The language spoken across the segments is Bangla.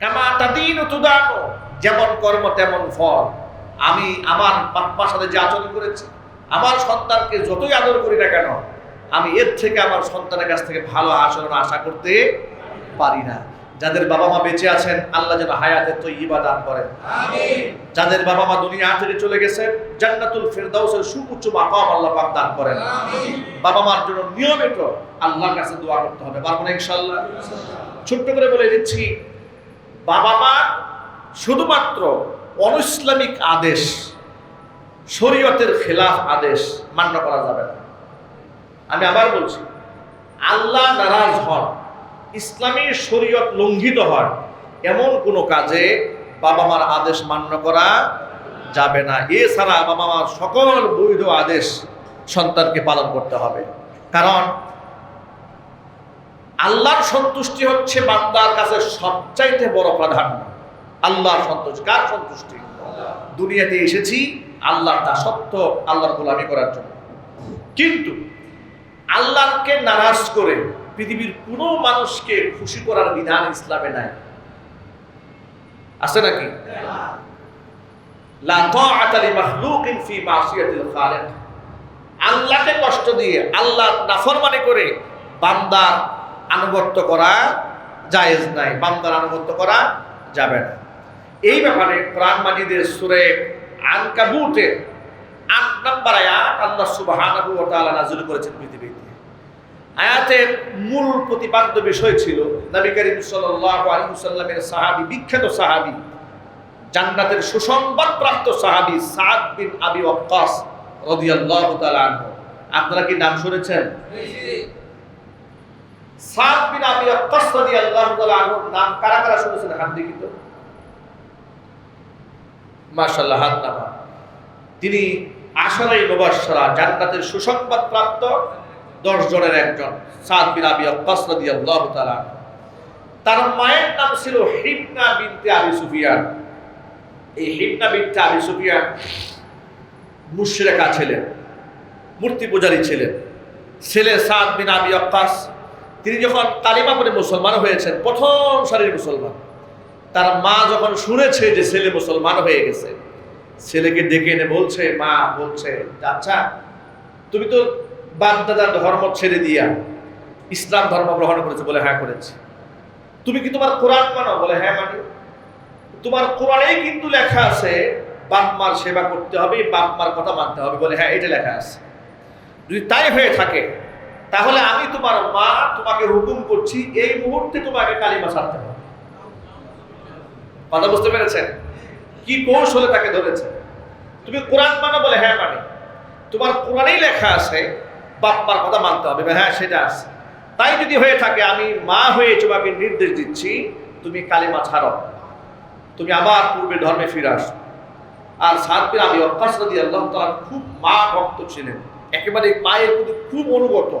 কামা তাদিন তুদানো যেমন কর্ম তেমন ফল। আমি আমার বাপ্পার সাথে যে আচরণ করেছি আমার সন্তানকে যতই আদর করি না কেন আমি এর থেকে আমার সন্তানের কাছ থেকে ভালো আচরণ আশা করতে পারি না। যাদের বাবা মা বেঁচে আছেন আল্লাহ যেন হায়াতের তো ইবা দান করেন। যাদের বাবা মা দুনিয়া থেকে চলে গেছে জান্নাতুল ফেরদাউসের সুউচ্চ মাকাম আল্লাহ পাক দান করেন। বাবা মার জন্য নিয়মিত আল্লাহর কাছে দোয়া করতে হবে। পারব না ইনশাআল্লাহ? ছোট্ট করে বলে দিচ্ছি বাবা মা শুধুমাত্র অনইসলামিক আদেশ, শরীয়তের খেলাফ আদেশ মান্য করা যাবে না। আমি আবার বলছি, আল্লাহ নারাজ হন, ইসলামী শরীয়ত লঙ্ঘিত হয় এমন কোনো কাজে বাবা মার আদেশ মান্য করা যাবে না। এছাড়া বাবা মার সকল বৈধ আদেশ সন্তানকে পালন করতে হবে। কারণ আল্লাহর সন্তুষ্টি হচ্ছে বান্দার কাছে সবচাইতে বড় প্রাধান্য। আল্লাহর সন্তুষ্টি। কার সন্তুষ্টি? দুনিয়াতে এসেছি, আল্লাহর তা সত্য আল্লাহর গোলামি করার জন্য। কিন্তু আল্লাহকে নারাজ করে পৃথিবীর কোনো মানুষকে খুশি করার বিধান ইসলামে নাই। আছে নাকি? আল্লাহকে কষ্ট দিয়ে আল্লাহ নাফরমানি করে বান্দার আনুগত্য করা জায়েজ নাই, বান্দার আনুগত্য করা যাবে না। এই ব্যাপারে কোরআন মাজিদের সুরে আনকাবুতে আট নম্বর আয়াত আল্লাহ সুবহানাহু ওয়া তাআলা নাযিল করেছেন পৃথিবীতে। আয়াতের মূল প্রতিপাদ্য বিষয় ছিল, নবী করিম সাল্লাল্লাহু আলাইহি ওয়াসাল্লামের সাহাবী, বিখ্যাত সাহাবী, জান্নাতের সুসংবাদ প্রাপ্ত সাহাবী সাদ বিন আবি ওয়াক্কাস রাদিয়াল্লাহু তাআলা আনহু। আপনারা কি নাম শুনেছেন? সাদ তিনি আশরাই মুবাশশারা জান্নাতের সুসংবাদ প্রাপ্ত দশ জনের একজন, সাদ বিন আবি ওয়াক্কাস রাদিয়াল্লাহু তার মায়ের নাম ছিল হিবনা বিনতে আবি সুফিয়ান। এই হিবনা বিনতে আবি সুফিয়ান মুশরিকা ছিলেন, মূর্তি পূজারী ছিলেন। ছেলে সাদ বিন আবি ওয়াক্কাস তিনি যখন কালিমা পড়ে মুসলমান হয়েছেন, প্রথম সারির মুসলমান, তার মা যখন শুনেছে যে ছেলে মুসলমান হয়ে গেছে, ছেলেকে ডেকে এনে বলছে, মা, বলছে আচ্ছা তুমি তো বাপ দাদার ধর্ম ছেড়ে দিয়া ইসলাম ধর্ম গ্রহণ করেছে বলে হ্যাঁ করেছি। তুমি কি তোমার কোরআন মানো? বলে হ্যাঁ মানি। তোমার কোরআনেই কিন্তু লেখা আছে বাপ মার সেবা করতে হবে বাপ মার কথা মানতে হবে। বলে হ্যাঁ এটা লেখা আছে। যদি তাই হয়ে থাকে তাহলে আমি তোমার মা তোমাকে হুকুম করছি, এই মুহূর্তে তোমাকে কালিমা ছাড়তে হবে। কথা বুঝতে পেরেছেন? কি কৌশলে তাকে ধরেছে? তুমি কোরআন মানো বলে হ্যাঁ মানে। তোমার কোরআনেই লেখা আছে বাপ মার কথা মানতে হবে। হ্যাঁ সেটা আছে। তাই যদি হয়ে থাকে, আমি মা হয়ে তোমাকে নির্দেশ দিচ্ছি, তুমি কালিমা ছাড়ো। তুমি আবার পূর্বে ধর্মে ফিরে আসো। আর সাদবিন আমি অভ্যাস দিয়ে আল্লাহ তাআলা খুব মা ভক্ত ছিলেন। একেবারে মায়ের প্রতি খুব অনুগত।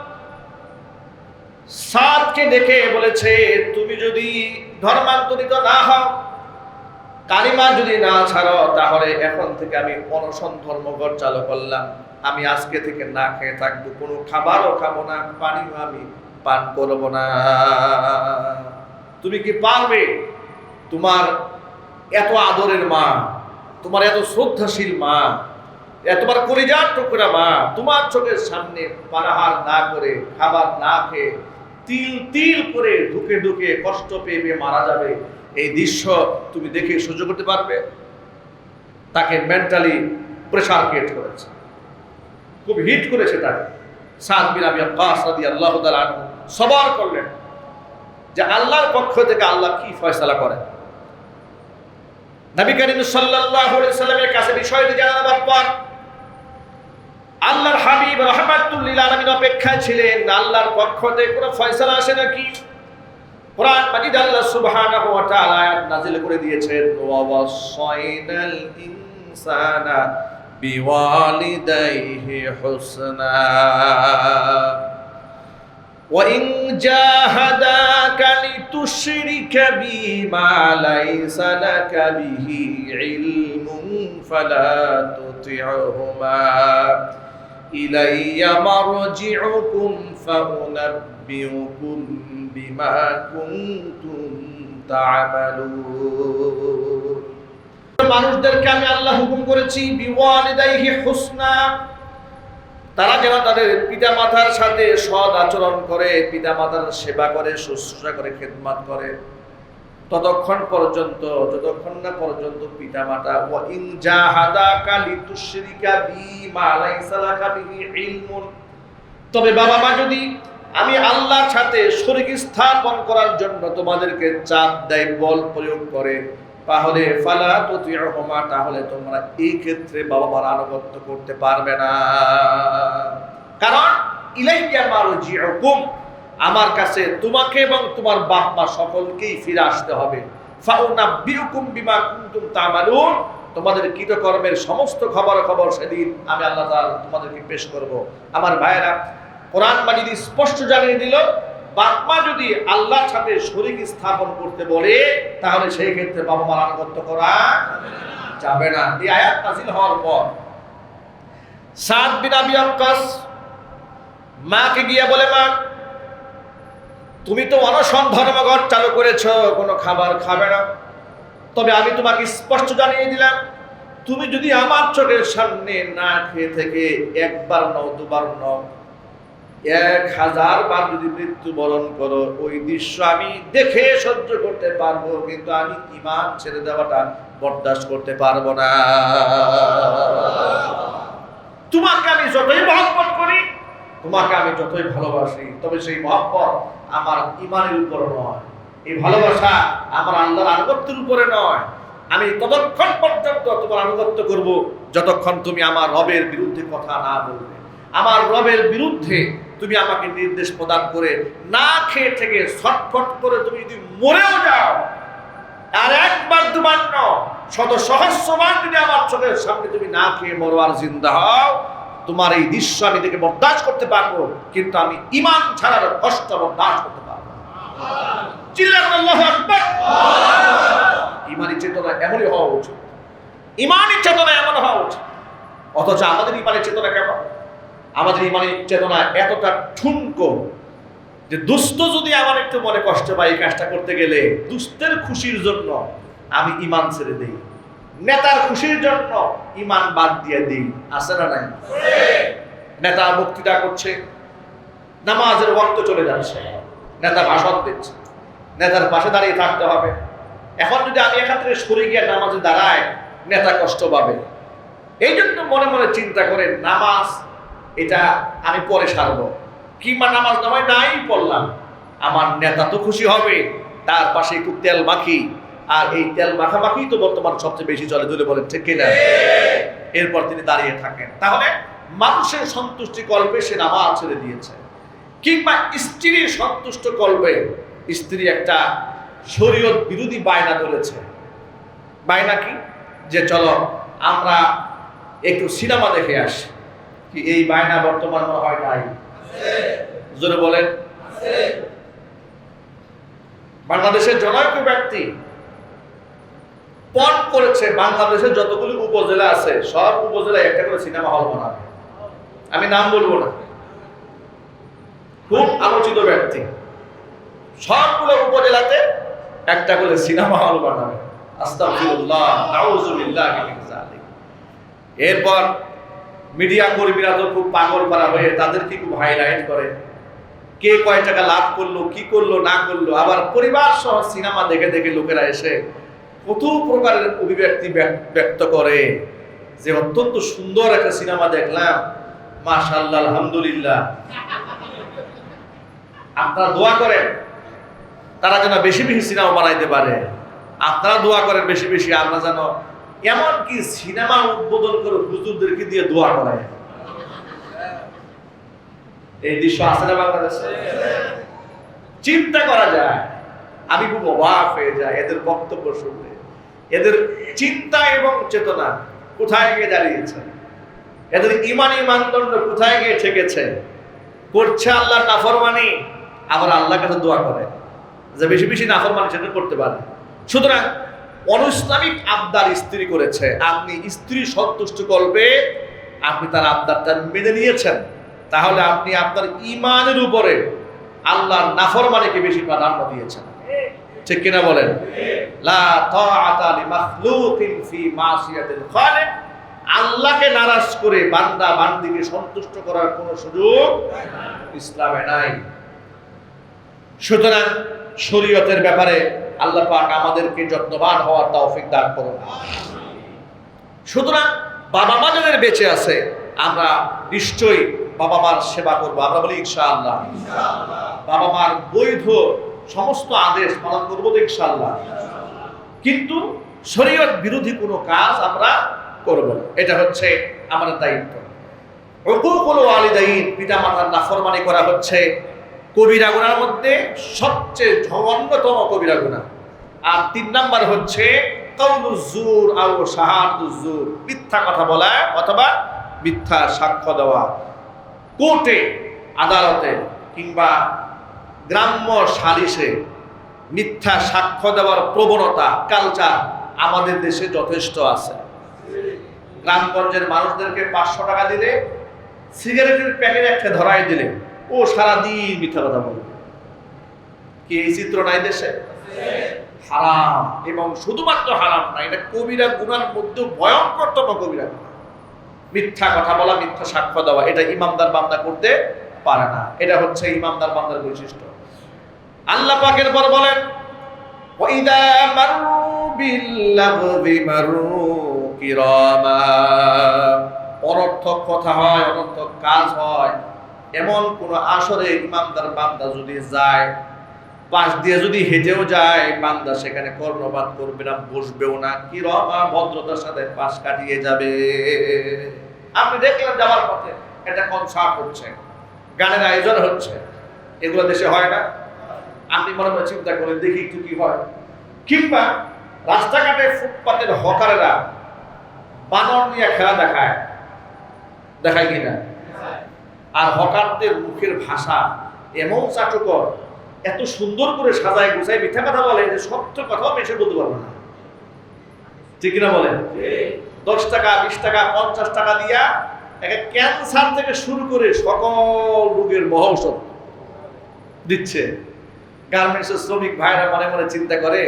সাদকে দেখে বলেছে, তুমি যদি ধর্মান্তরিত না হও, কালিমা যদি না ছাড়ো, তাহলে এখন থেকে আমি অনশন ধর্মঘট চালু করলাম। আমি আজকে থেকে না খেয়ে থাকব, কোনো খাবারও খাব না, পানিও আমি পান করব না। তুমি কি পারবে? তোমার এত আদরের মা, তোমার এত শ্রদ্ধাশীল মা তোমার কলিজার টুকরা মা, তোমার চোখের সামনে পানাহার না করে, খাবার না খেয়ে তিল তিল করে ঢুকে ঢুকে কষ্ট পেয়ে পেয়ে মারা যাবে। এই দৃশ্য তুমি দেখে সহ্য করতে পারবে। তাকে মেন্টালি প্রেশার ক্রিয়েট করেছে। খুব হিট করেছে তাকে। সাদ বিন আবি আব্বাস রাদিয়াল্লাহু তাআলা আনহু সবার করলেন যে আল্লাহর পক্ষ থেকে আল্লাহ কি ফয়সালা করেন। নবী করিম আলাইহি সাল্লামের কাছে বিষয়টি জানাবার পর আল্লাহর হাবিব রহমাতুল লিল আলামিন অপেক্ষায় ছিলেন আল্লাহর পক্ষ থেকে কোনো ফয়সালা আসে নাকি কোরআন মাজিদ আল্লাহ সুবহানাহু ওয়া তাআলা আয়াত নাযিল করে দিয়েছেন ওয়া ওয়াসাইনাল ইনসানা بوالديه حسنا وإن جاهداك لتشرك بي ما ليس لك به علم فلا تطعهما ইলাইয়া মারজিউকুম ফাউনাব্বিউকুম বিমা কুনতুম তা'মালুন মানুষদেরকে আমি আল্লাহ হুকুম করেছি, বিওয়ালিদাইহি হুসনা। তারা যেন তাদের পিতা মাতার সাথে সদ আচরণ করে পিতা মাতার সেবা করে, শুশ্রূষা করে, খেদমাত করে। ততক্ষণ পর্যন্ত, যতক্ষণ না পর্যন্ত পিতা মাতা ও ইন বি বিহি ইলমুন। তবে বাবা মা যদি আমি আল্লাহর সাথে শরীক স্থাপন করার জন্য তোমাদেরকে চাপ দেয়, বল প্রয়োগ করে, তাহলে ফালা তো তুতিউহুমা, তাহলে তোমরা এই ক্ষেত্রে বাবা মার আনুগত্য করতে পারবে না। কারণ, ইলাইয়া মারজিউকুম। আমার কাছে তোমাকে এবং তোমার বাপ মা সকলকেই ফিরে আসতে হবে। তোমাদের কৃতকর্মের সমস্ত খবর খবর সেদিন আমি আল্লাহ তোমাদেরকে পেশ করব। আমার ভাইয়েরা, কোরআন বা মাজিদ স্পষ্ট জানিয়ে দিল বাপমা যদি আল্লাহর সাথে শরীক স্থাপন করতে বলে, তাহলে সেই ক্ষেত্রে বাবা মার আনুগত্য করা যাবে না। এই আয়াত নাজিল হওয়ার পর সাদ বিন আবি মাকে গিয়ে বলে, মা তুমি তো অনশন ধর্মঘট চালু করেছ, কোনো খাবার খাবে না। তবে আমি তোমাকে স্পষ্ট জানিয়ে দিলাম, তুমি যদি আমার চোখের সামনে না খেয়ে থেকে একবার নও, দুবার নও, এক হাজার বার যদি মৃত্যুবরণ করো, ওই দৃশ্য আমি দেখে সহ্য করতে পারব, কিন্তু আমি ইমান ছেড়ে দেওয়াটা বরদাস্ত করতে পারব না। তোমাকে আমি যতই মহব্বত করি তোমাকে আমি যতই ভালোবাসি, তবে সেই মহব্বত আমার ইমানের উপর নয়। এই ভালোবাসা আমার আল্লাহর আনুগত্যের উপরে নয়। আমি ততক্ষণ পর্যন্ত তোমার আনুগত্য করব, যতক্ষণ তুমি আমার রবের বিরুদ্ধে কথা না বলবে। আমার রবের বিরুদ্ধে তুমি আমাকে নির্দেশ প্রদান করে না খেয়ে থেকে ছটফট করে তুমি যদি মরেও যাও, আর একবার দুবার ন শত সহস্রবার যদি আমার চোখের সামনে তুমি না খেয়ে মরো আর জিন্দা হও তোমার এই দৃশ্য আমি দেখে বরদাস্ত করতে পারব, কিন্তু আমি ইমান ছাড়ার কষ্ট বরদাস্ত করতে পারব। ইমানি চেতনা এমনই হওয়া উচিত। ইমানি চেতনা এমন হওয়া উচিত। অথচ আমাদের ইমানের চেতনা কেমন? আমাদের ইমানের চেতনা এতটা ঠুনকো যে দুস্থ যদি আমার একটু মনে কষ্ট পাই এই কাজটা করতে গেলে, দুস্থের খুশির জন্য আমি ইমান ছেড়ে দেই। নেতার খুশির জন্য ইমান বাদ দিয়ে দিই আছে না নাই? নেতা বক্তৃতা করছে, নামাজের ওয়াক্ত চলে যাচ্ছে, নেতা ভাষণ দিচ্ছে, নেতার পাশে দাঁড়িয়ে থাকতে হবে। এখন যদি আমি এখান থেকে সরে গিয়ে নামাজে দাঁড়াই নেতা কষ্ট পাবে। এই জন্য মনে মনে চিন্তা করে, নামাজ, এটা আমি পরে সারবো। কিংবা নামাজ নামায় নাই পড়লাম। আমার নেতা তো খুশি হবে, তার পাশে একটু তেল মাখি আর এই তেল মাখামাখি তো বর্তমান সবচেয়ে বেশি চলে দূরে বলেন, ঠিক কিনা? এরপর তিনি দাঁড়িয়ে থাকেন। তাহলে মানুষের সন্তুষ্টি কল্পে সে নামাজ ছেড়ে দিয়েছে। কিংবা স্ত্রীর সন্তুষ্ট কল্পে স্ত্রী একটা শরীয়ত বিরোধী বায়না ধরেছে। বায়না কি? যে চলো, আমরা একটু সিনেমা দেখে আসি। কি এই বায়না বর্তমান মনে হয় নাই? জোরে বলেন। বাংলাদেশের জনৈক ব্যক্তি পণ করেছে বাংলাদেশের যতগুলি উপজেলা আছে, সব উপজেলায় একটা করে সিনেমা হল বানাবে। আমি নাম বলব না। খুব আলোচিত ব্যক্তি। সবগুলো উপজেলাতে একটা করে সিনেমা হল বানাবে। এরপর মিডিয়া কর্মীরা তো খুব পাগল পারা হয়ে তাদেরকে খুব হাইলাইট করে। কে কয় টাকা লাভ করল, কি করল, না করল, আবার পরিবার সহ সিনেমা দেখে দেখে লোকেরা এসে কত প্রকারের অভিব্যক্তি ব্যক্ত করে? যে অত্যন্ত সুন্দর একটা সিনেমা দেখলাম। মাশাআল্লাহ, আলহামদুলিল্লাহ। আপনারা দোয়া করেন, তারা যেন বেশি বেশি সিনেমা বানাইতে পারে। আপনারা দোয়া করেন বেশি বেশি, আমরা যেন এমন কি সিনেমা উদ্বোধন করে হুজুরদেরকে দিয়ে দোয়া করায় এই দৃশ্য আছে না বাংলাদেশে? চিন্তা করা যায়। আমি খুব অবাক হয়ে যাই, এদের বক্তব্য শুনলে। এদের চিন্তা এবং চেতনা কোথায় গিয়ে দাঁড়িয়েছে? এদের ইমানি মানদণ্ড কোথায় গিয়ে ঠেকেছে? করছে আল্লাহ নাফরমানি? আবার আল্লাহর কাছে দোয়া করে যে বেশি বেশি নাফরমানি সেটা করতে পারে। সুতরাং অনুইসলামিক আবদার স্ত্রী করেছে। আপনি স্ত্রী সন্তুষ্ট করবে আপনি তার আবদারটা মেনে নিয়েছেন। তাহলে আপনি আপনার ইমানের উপরে আল্লাহর নাফরমানিকে বেশি প্রাধান্য দিয়েছেন। ঠিক কিনা বলেন? আল্লাহকে নারাজ করে বান্দা বান্দিকে সন্তুষ্ট করার সুযোগ ইসলামে নাই। সুতরাং শরীয়তের ব্যাপারে আল্লাহ পাক আমাদেরকে যত্নবান হওয়ার তৌফিক দান করুন। সুতরাং বাবা মা যাদের বেঁচে আছে, আমরা নিশ্চয়ই বাবা মার সেবা করব। আমরা বলি ইনশাআল্লাহ। বাবা মার বৈধ সমস্ত আদেশ পালন করব তো ইনশাআল্লাহ। কিন্তু শরীয়ত বিরোধী কোনো কাজ আমরা করব না। এটা হচ্ছে আমাদের দায়িত্ব। হুকুকুল ওয়ালিদাইন পিতা মাতার নাফরমানি করা হচ্ছে। কবিরা গুনার মধ্যে সবচেয়ে জঘন্যতম কবিরা গুনাহ আর তিন নাম্বার হচ্ছে কৌলুজুর আও শাহাদুজুর মিথ্যা কথা বলা অথবা মিথ্যা সাক্ষ্য দেওয়া। কোর্টে, আদালতে কিংবা গ্রাম্য সালিশে মিথ্যা সাক্ষ্য দেওয়ার প্রবণতা কালচার আমাদের দেশে যথেষ্ট আছে। গ্রামগঞ্জের মানুষদেরকে পাঁচশো টাকা দিলে, সিগারেটের প্যাকেট একটা ধরাই দিলে, ও সারাদিন মিথ্যা কথা বলবে কি এই চিত্র নাই দেশে? হারাম, এবং শুধুমাত্র হারাম না, এটা কবিরা গুনার মধ্যে ভয়ঙ্করতম কবিরা মিথ্যা কথা বলা, মিথ্যা সাক্ষ্য দেওয়া, এটা ইমামদার বান্দা করতে পারে না। এটা হচ্ছে ইমামদার বান্দার বৈশিষ্ট্য। আল্লাহ পাকের পর বলেন, ওইদা মারু বিল্লাগবি মারু কিরামা। অনর্থক কথা হয়, অনর্থক কাজ হয়। এমন কোন আসরে ইমামদার বান্দা যদি যায়, পাশ দিয়ে যদি হেঁটেও যায়, বান্দা সেখানে কর্ণপাত করবে না, বসবেও না কি রমা ভদ্রতার সাথে পাশ কাটিয়ে যাবে। আপনি দেখলেন যাওয়ার পথে এটা কনসার্ট হচ্ছে, গানের আয়োজন হচ্ছে। এগুলো দেশে হয় না। আপনি মনে মনে চিন্তা করে দেখি একটু কি হয়। কিংবা রাস্তাঘাটে ফুটপাতের হকারেরা বানর নিয়ে খেলা দেখায়। দেখায় কিনা আর হকারদের মুখের ভাষা এমন চাটুকর, এত সুন্দর করে সাজায়, গুছায়, মিথ্যা কথা বলে যে সত্য কথাও বেশি বলতে পারবে না। ঠিক কিনা বলেন? দশ টাকা, বিশ টাকা, পঞ্চাশ টাকা দিয়া একে ক্যান্সার থেকে শুরু করে সকল রোগের মহৌষধ দিচ্ছে। গার্মেন্টসের শ্রমিক ভাইরা মনে মনে চিন্তা করে,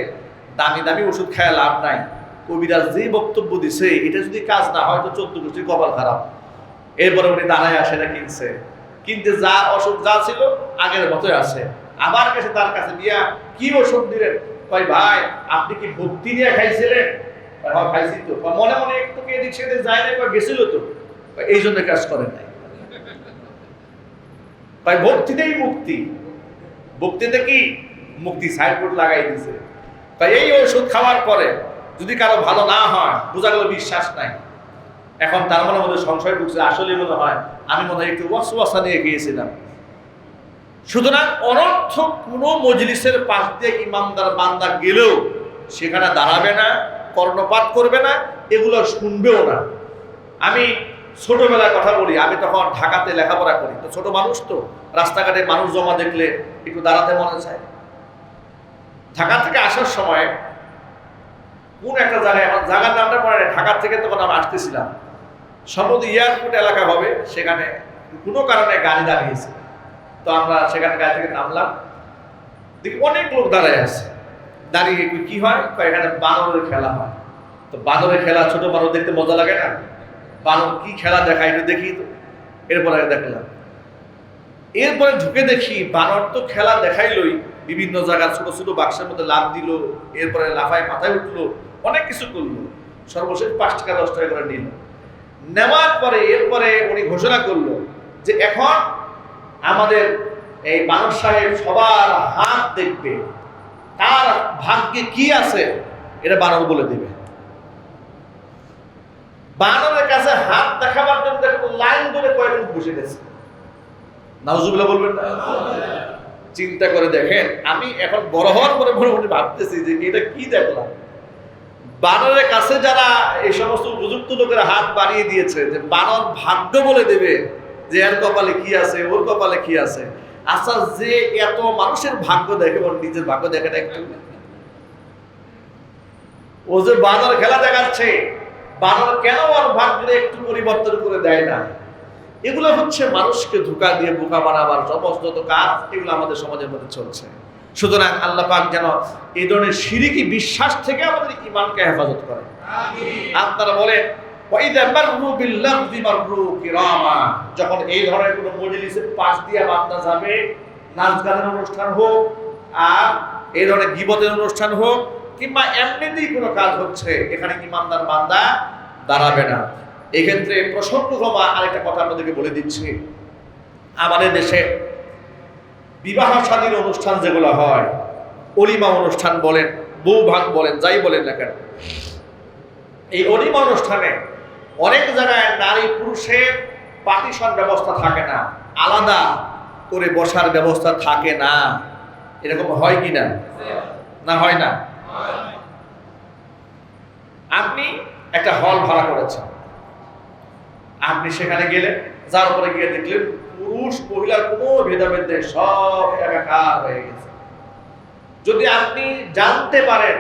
দামি দামি ওষুধ খায় লাভ নাই। কবিরাজ যে বক্তব্য দিছে, এটা যদি কাজ না হয় তো চোদ্দ গোষ্ঠীর কপাল খারাপ। এরপরে উনি দাঁড়ায় আসে না কিনছে। কিনতে যা অসুখ যা ছিল, আগের মতোই আছে। আমার কাছে তার কাছে দিয়া কি ওষুধ দিলেন? কয়, ভাই, আপনি কি ভক্তি নিয়ে খাইছিলেন? হ্যাঁ খাইছি তো। মনে মনে একটু কে দিক সেদিন যায় না গেছিল তো। এই জন্য কাজ করেন নাই। ভাই ভক্তিতেই মুক্তি। ভক্তিতে কি? মুক্তি সাইনবোর্ড লাগাই দিছে। তাই এই ওষুধ খাওয়ার পরে যদি কারও ভালো না হয়, বোঝা গেল বিশ্বাস নাই। এখন তার মনে মধ্যে সংশয় ঢুকছে আসলে মনে হয় আমি মনে হয় একটু ওয়াসওয়াসা নিয়ে গিয়েছিলাম। সুতরাং অনর্থক কোনো মজলিসের পাশ দিয়ে ইমামদার বান্দা গেলেও সেখানে দাঁড়াবে না, কর্ণপাত করবে না, এগুলো শুনবেও না। আমি ছোটবেলার কথা বলি আমি তখন ঢাকাতে লেখাপড়া করি। তো ছোট মানুষ তো রাস্তাঘাটে মানুষ জমা দেখলে একটু দাঁড়াতে মনে চায়। ঢাকা থেকে আসার সময় কোন একটা জায়গায় আমার জায়গার নামটা পড়ে না, ঢাকা থেকে তখন আমরা আসতেছিলাম। সম্ভবত এয়ারপোর্ট এলাকা হবে সেখানে কোনো কারণে গাড়ি দাঁড়িয়েছে। তো আমরা সেখানে গাড়ি থেকে নামলাম। দেখি অনেক লোক দাঁড়ায় আছে। দাঁড়িয়ে কি হয় এখানে বানরের খেলা হয়। তো বানরের খেলা ছোট বানর দেখতে মজা লাগে না? বানর কি খেলা দেখায় একটু দেখি তো। এরপরে দেখলাম। এরপরে ঢুকে দেখি বানর তো খেলা দেখাইলই, বিভিন্ন জায়গা ছোট ছোট বাক্সের মধ্যে লাভ দিল, এরপরে লাফায় মাথায় উঠল, অনেক কিছু করল। সর্বশেষ পাঁচ টাকা, দশ টাকা করে নিল। নেওয়ার পরে, এরপরে উনি ঘোষণা করল যে এখন আমাদের এই বানর সাহেব সবার হাত দেখবে, তার ভাগ্যে কি আছে, এটা বানর বলে দেবে। বানরের কাছে হাত দেখাবার জন্য দেখো লাইন ধরে কয়েক লোক বসে গেছে। নাউজুবিল্লাহ বলবেন না? চিন্তা করে দেখেন, আমি এখন বড় হওয়ার পরে মনে ভাবতেছি যে এটা কি দেখলাম? বানরের কাছে যারা এই সমস্ত উপযুক্ত লোকেরা হাত বাড়িয়ে দিয়েছে, যে বানর ভাগ্য বলে দেবে যে এর কপালে কি আছে, ওর কপালে কি আছে। আচ্ছা যে এত মানুষের ভাগ্য দেখে, ওর নিজের ভাগ্য দেখে না একটু ও যে বানর খেলা দেখাচ্ছে বানর কেন ওর ভাগ্যে একটু পরিবর্তন করে দেয় না? এগুলো হচ্ছে মানুষকে ধোকা দিয়ে বোকা বানাবার সমস্ত কাজ এগুলো আমাদের সমাজের মধ্যে চলছে। সুতরাং আল্লাহ পাক যেন এই ধরনের সিরিকি বিশ্বাস থেকে আমাদের ইমানকে হেফাজত করে আপনারা বলেন যখন এই ধরনের কোনো মজলিসের পাশ দিয়ে বান্দা যাবে নাচ গানের অনুষ্ঠান হোক আর এই ধরনের গিবতের অনুষ্ঠান হোক কিংবা এমনিতেই কোনো কাজ হচ্ছে, এখানে ইমানদার বান্দা দাঁড়াবে না। এক্ষেত্রে প্রসঙ্গক্রমা আরেকটা কথা আপনাদেরকে বলে দিচ্ছি। আমাদের দেশে বিবাহ স্বাধীন অনুষ্ঠান যেগুলো হয়, অলিমা অনুষ্ঠান বলেন, বউ ভাগ বলেন, যাই বলেন না কেন, এই অলিমা অনুষ্ঠানে অনেক জায়গায় নারী পুরুষের পার্টিশন ব্যবস্থা থাকে না, আলাদা করে বসার ব্যবস্থা থাকে না। এরকম হয় কি না? না হয় না? আপনি একটা হল ভাড়া করেছেন। আপনি সেখানে গেলেন যার উপরে গিয়ে দেখলেন পুরুষ, মহিলার কোনো ভেদাভেদ নেই সব একাকার হয়ে গেছে। যদি আপনি জানতে পারেন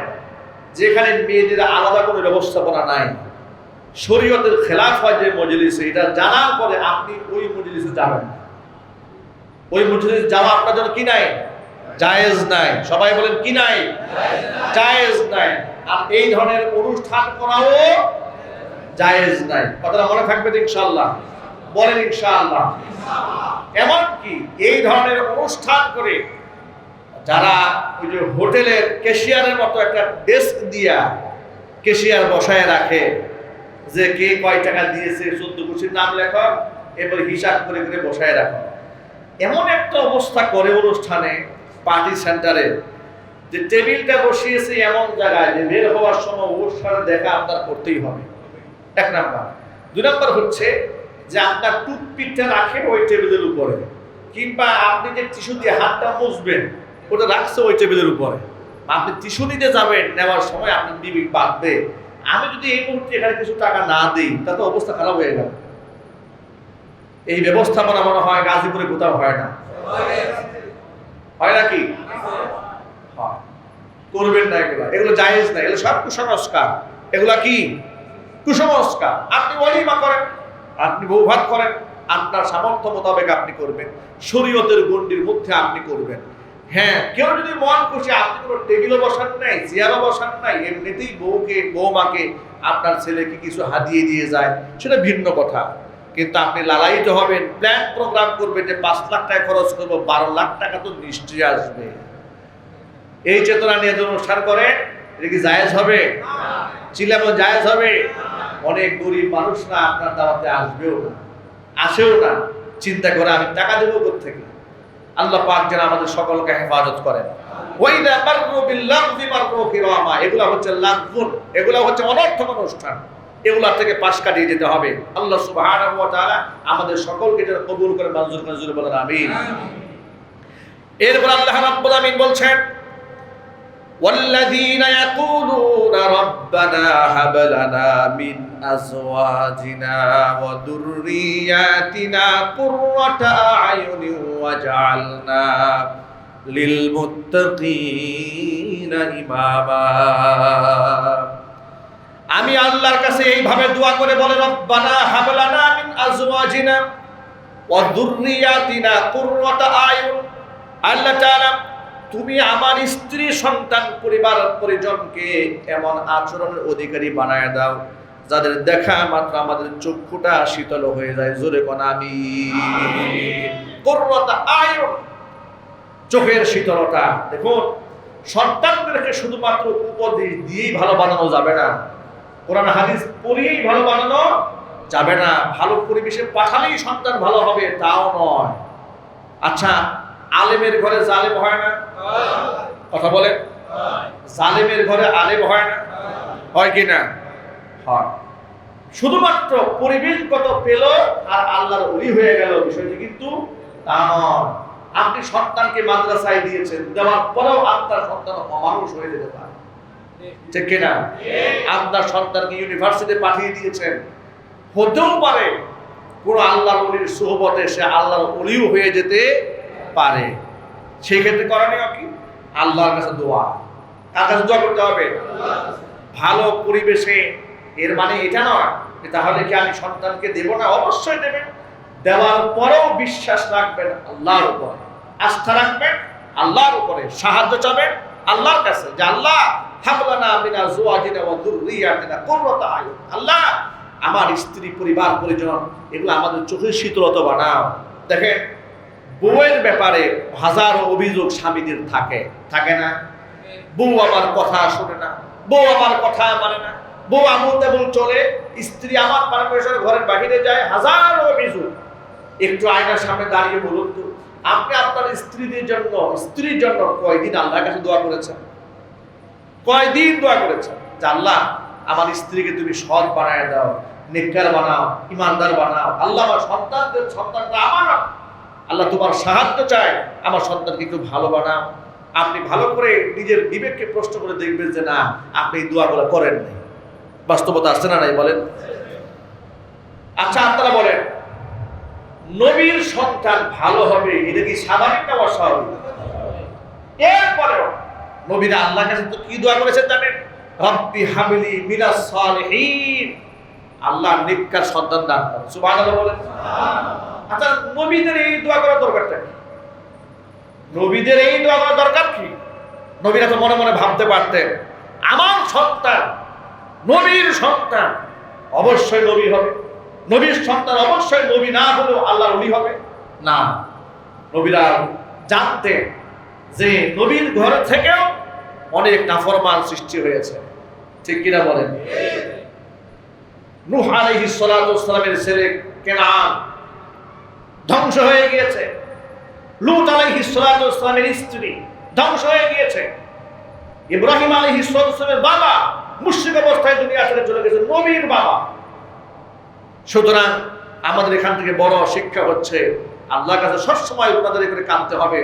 যেখানে মেয়েদের আলাদা কোনো ব্যবস্থাপনা নাই, শরীয়তের খেলাফ হয় যে মজলিসে, এটা জানার পরে আপনি ওই মজলিসে যাবেন ওই মজলিস যাওয়া আপনার জন্য কি নাই? জায়েজ নাই। সবাই বলেন কি নাই? জায়েজ নাই। আর এই ধরনের অনুষ্ঠান করাও জায়েজ নাই। কথাটা মনে থাকবে তো ইনশাআল্লাহ। বলেন ইনশাআল্লাহ। এমনকি এই ধরনের অনুষ্ঠান করে যারা ওই যে হোটেলের ক্যাশিয়ারের মতো একটা ডেস্ক দিয়া ক্যাশিয়ার বসায় রাখে, যে কে কয় টাকা দিয়েছে, চোদ্দ কুচির নাম লেখো, এরপর হিসাব করে করে বসায় রাখো। এমন একটা অবস্থা করে অনুষ্ঠানে পার্টি সেন্টারে, যে টেবিলটা বসিয়েছে এমন জায়গায় যে বের হওয়ার সময় ওর সাথে দেখা আপনার করতেই হবে। এক নাম্বার। দুই নাম্বার হচ্ছে যে আপনার টুথপিকটা রাখে ওই টেবিলের উপরে, কিংবা আপনি যে টিস্যু দিয়ে হাতটা মুছবেন, ওটা রাখছে ওই টেবিলের উপরে। আপনি টিস্যু নিতে যাবেন, নেওয়ার সময় আপনার বিবি বাঁধবে। আমি যদি এই মুহূর্তে এখানে কিছু টাকা না দিই, তাতে অবস্থা খারাপ হয়ে গেল। এই ব্যবস্থাপনা মনে হয় গাজীপুরে কোথাও হয় না। হয় নাকি। করবেন না এগুলো। এগুলো জায়েজ না। এগুলো সব কুসংস্কার। কি? কুসংস্কার। আপনি অলিমা করেন, আপনি করেন, আপনার সামর্থ্য মোতাবেক আপনি করবেন। শরীয়তের গণ্ডির মধ্যে আপনি করবেন। হ্যাঁ কেউ যদি মন খুশি, আপনি কোনো টেবিলও বসান নাই চেয়ারও বসান নাই, এমনিতেই বউকে বৌমাকে আপনার ছেলেকে কিছু হাতিয়ে দিয়ে যায়, সেটা ভিন্ন কথা। কিন্তু আপনি লালায়িত হবেন। প্ল্যান প্রোগ্রাম করবেন যে পাঁচ লাখ টাকা খরচ করব, বারো লাখ টাকা তো নিশ্চয়ই আসবে। এই চেতনা নিয়ে যদি অনুষ্ঠান করে, এটা কি জায়েজ হবে? চিলামো জায়েজ হবে? অনেক গরিব মানুষরা আপনার দাওয়াতে আসবেও না, আসেও না। চিন্তা করে আমি টাকা দেবো থেকে আল্লাহ পাক যেন আমাদের সকলকে হেফাজত করেন। মাররু কিরামা এগুলা হচ্ছে লাগফুন, এগুলা হচ্ছে অনর্থক অনুষ্ঠান। এগুলা থেকে পাশ কাটিয়ে যেতে হবে আল্লাহ সুবহানাহু ওয়া তাআলা আমাদের সকলকে যেন কবুল করে মঞ্জুর করে জুড়ে বলেন আমিন এরপর আল্লাহ রাব্বুল আমিন বলছেন والذين يقولون ربنا هب لنا من أزواجنا وذرياتنا قرة أعين واجعلنا للمتقين إماما আমি আল্লাহর কাছে এইভাবে দোয়া করে বলে রব্বানা হাবলানা মিন আজওয়াজিনা ওয়া যুররিয়াতিনা কুররাতা আয়ুন। আল্লাহ তাআলা তুমি আমার স্ত্রী সন্তান পরিবার পরিজনকে এমন আচরণের অধিকারী বানায় দাও যাদের দেখা মাত্র আমাদের চক্ষুটা শীতল হয়ে যায়। জোরে কোন আমি কুররাতা আয়ুন চোখের শীতলতা। দেখুন সন্তানদেরকে শুধুমাত্র উপদেশ দিয়েই ভালো বানানো যাবে না। কোরআন হাদিস পড়িয়েই ভালো বানানো যাবে না। ভালো পরিবেশে পাঠালেই সন্তান ভালো হবে, তাও নয়। আচ্ছা আলেমের ঘরে জালেম হয় না? কথা বলে। জালেমের ঘরে আলেম হয় না? হয় কি না? হয়। শুধুমাত্র পরিবেশগত পেল আর আল্লাহর ওলি হয়ে গেল, বিষয়টি কিন্তু তা নয়। আপনি সন্তানকে মাদ্রাসায় দিয়েছেন, দেওয়ার পরেও আপনার সন্তান অমানুষ হয়ে যেতে পারে। ঠিক কিনা? আপনার সন্তানকে ইউনিভার্সিটি পাঠিয়ে দিয়েছেন। হতেও পারে কোন অলির সে অলিও হয়ে যেতে পারে। সেই ক্ষেত্রে করণীয় কি আল্লাহর কাছে দোয়া। কার কাছে দোয়া করতে হবে? ভালো পরিবেশে। এর মানে এটা নয় তাহলে কি আমি সন্তানকে দেব না? অবশ্যই দেবেন দেওয়ার পরেও বিশ্বাস রাখবেন আল্লাহর উপরে। আস্থা রাখবেন আল্লাহর উপরে। সাহায্য চাবেন আল্লাহর কাছে। যে আল্লাহ আল্লাহ, আমার স্ত্রী, পরিবার, পরিজন, এগুলো আমাদের চোখের শীতলতা বানাও। দেখেন, বউয়ের ব্যাপারে হাজারো অভিযোগ স্বামীদের থাকে। থাকে না? বউ আমার কথা শোনে না। বউ আমার কথা মানে না। বউ আমল তেমন চলে, স্ত্রী আমার পারমিশনে ঘরের বাহিরে যায়, হাজারো অভিযোগ। একটু আয়নার সামনে দাঁড়িয়ে বলুন তো, আপনি আপনার স্ত্রীদের জন্য, স্ত্রীর জন্য কয়দিন আল্লাহর কাছে দোয়া করেছেন? কয়দিন দোয়া করেছেন যে আল্লাহ, আমার স্ত্রীকে তুমি সৎ বানায় দাও, নেককার বানাও, ইমানদার বানাও। আল্লাহ আমার সন্তানদের সন্তানটা আমার আল্লাহ। তোমার সাহায্য চাই আমার সন্তানকে একটু ভালো বানাও। আপনি ভালো করে নিজের বিবেককে প্রশ্ন করে দেখবেন যে না, আপনি এই দোয়াগুলো করেন নাই। বাস্তবতা আসছে না নাই বলেন? আচ্ছা আপনারা বলেন, নবীর সন্তান ভালো হবে, এটা কি স্বাভাবিক না অস্বাভাবিক? এরপরেও নবীরা আল্লাহর কাছে তো কি দোয়া করেছেন জানেন? রব্বি হাবিলি মিনাস সালিহিন। আল্লাহ নিকার সন্তান দান করেন সুবহানাল্লাহ বলেন। আচ্ছা নবীদের এই দোয়া করার দরকারটা কি? নবীদের এই দোয়া করার দরকার কি? নবীরা তো মনে মনে ভাবতে পারতেন আমার সন্তান নবীর সন্তান অবশ্যই নবী হবে। নবীর সন্তান অবশ্যই নবী না হলেও আল্লাহ নবী হবে। না নবীরা জানতেন যে নবীর ঘর থেকেও অনেক নাফরমান সৃষ্টি হয়েছে। ঠিক কিনা বলেন? ছেলে ধ্বংস হয়ে গিয়েছে। লুত সালাতু স্ত্রী ধ্বংস হয়ে গিয়েছে। ইব্রাহিম সালাতু ওয়াসসালামের বাবা মুশরিক অবস্থায় দুনিয়া ছেড়ে চলে গেছে, নবীর বাবা। সুতরাং আমাদের এখান থেকে বড় শিক্ষা হচ্ছে, আল্লাহর কাছে সবসময় ওনাদের করে কাঁদতে হবে।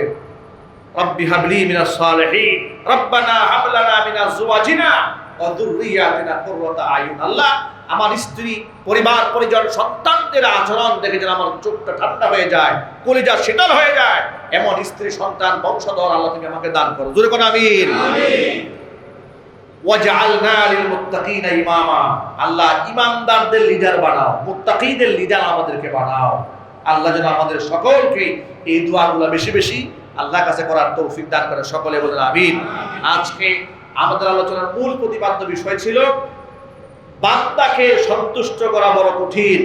হাবলি মিনাস সালিহিন, রব্বানা হাব লানা মিন আজওয়াজিনা ওয়া যুররিয়াতিনা কুররাতা আয়ুন আল্লাহ, আমার স্ত্রী, পরিবার, পরিজন, সন্তানদের আচরণ দেখে যেন আমার চোখটা ঠান্ডা হয়ে যায়, কলিজা শীতল হয়ে যায়, এমন স্ত্রী, সন্তান, বংশধর আল্লাহ তুমি আমাকে দান করো। জোরে কোন আমিন। ওয়াজআলনা লিল মুত্তাকিনা ইমামা। আল্লাহ, ইমানদারদের লিডার বানাও, মুত্তাকিদের লিডার আমাদেরকে বানাও। আল্লাহ যেন আমাদের সকলকে এই দোয়াগুলো বেশি বেশি আল্লাহর কাছে করার তৌফিক দান করে সকলে বলেন আমিন। আজকে আমাদের আলোচনার মূল প্রতিপাদ্য বিষয় ছিল, বান্দাকে সন্তুষ্ট করা বড় কঠিন,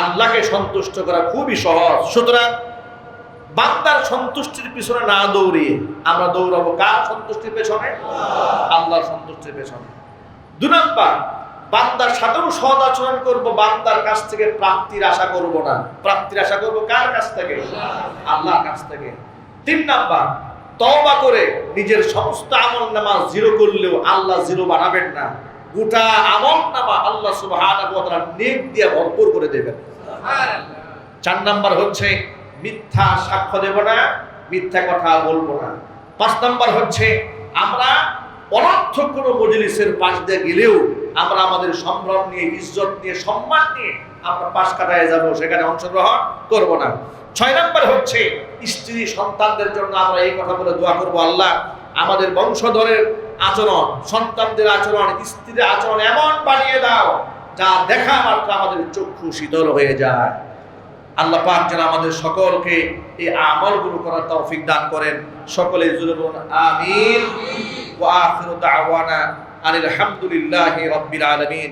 আল্লাহকে সন্তুষ্ট করা খুবই সহজ। সুতরাং বান্দার সন্তুষ্টির পিছনে না দৌড়িয়ে আমরা দৌড়াবো কার সন্তুষ্টির পেছনে? আল্লাহর সন্তুষ্টির পেছনে। দু নম্বর, বান্দার সাথেও সৎ আচরণ করব, বান্দার কাছ থেকে প্রাপ্তির আশা করব না। প্রাপ্তির আশা করব কার কাছ থেকে? আল্লাহর কাছ থেকে। তিন নাম্বার তওবা করে নিজের সমস্ত আমল নামা জিরো করলেও আল্লাহ জিরো বানাবেন না। গোটা আমল নামা আল্লাহ নেক দিয়ে ভরপুর করে দেবেন। চার নাম্বার হচ্ছে মিথ্যা সাক্ষ্য দেব না মিথ্যা কথা বলব না। পাঁচ নাম্বার হচ্ছে আমরা অনর্থক কোনো মজলিসের পাশ দিয়ে গেলেও আমরা আমাদের সম্ভ্রম নিয়ে ইজ্জত নিয়ে সম্মান নিয়ে আমরা পাশ কাটায় যাব সেখানে অংশগ্রহণ করব না। ছয় নাম্বার হচ্ছে, স্ত্রী সন্তানদের জন্য আমরা এই কথা বলে দোয়া করব, আল্লাহ আমাদের বংশধরের আচরণ, সন্তানদের আচরণ স্ত্রীর আচরণ এমন বানিয়ে দাও, যা দেখা মাত্র আমাদের চক্ষু শীতল হয়ে যায়। আল্লাহ পাক যেন আমাদের সকলকে এই আমলগুলো করার তৌফিক দান করেন। সকলে জুড়ে বলুন, আমিন। ওয়া আখিরু দাওয়ানা আনিল হামদুলিল্লাহি রাব্বিল আলামিন।